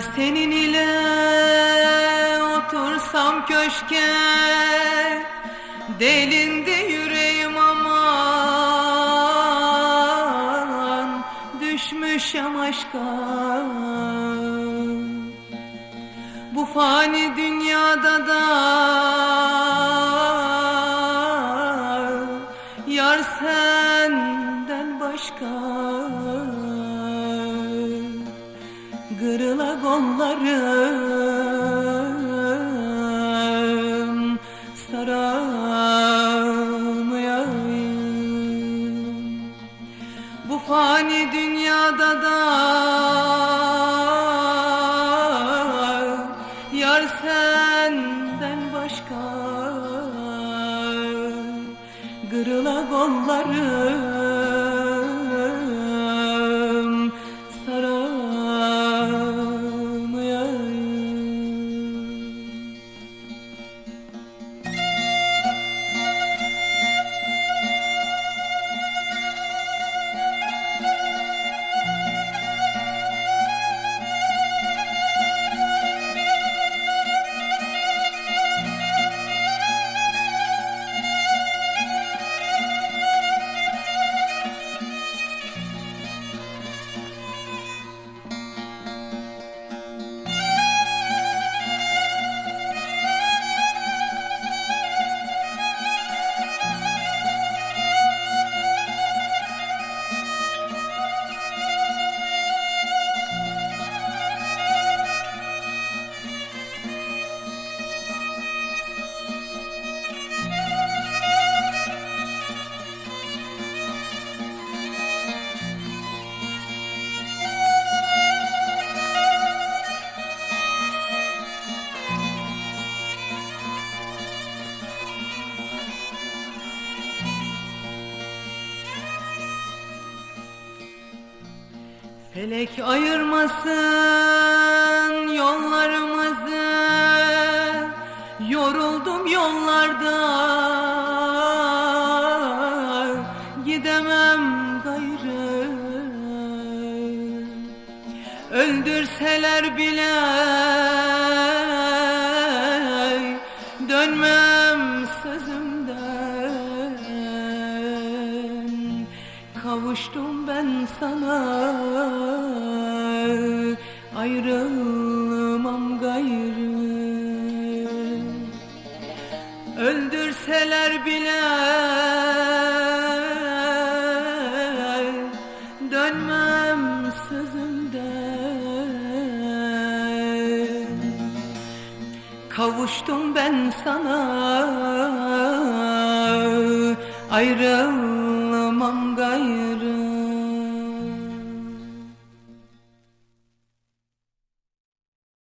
Senin ile otursam köşke. Delindi yüreğim aman Düşmüşem aşka. Bu fani dünyada da Yar senden başka Kırıla kollarım Saramayayım Bu fani dünyada da Yar senden başka. Kırıla kollarım Felek ayırmasın yollarımızı. Yoruldum yollarda Gidemem gayrı. Öldürseler bile Dönmem sözümden Kavuştum ben sana. Ayrılmam gayrı. Öldürseler bile Dönmem sözümden Kavuştum ben sana. Ayrılmam aman gayrı.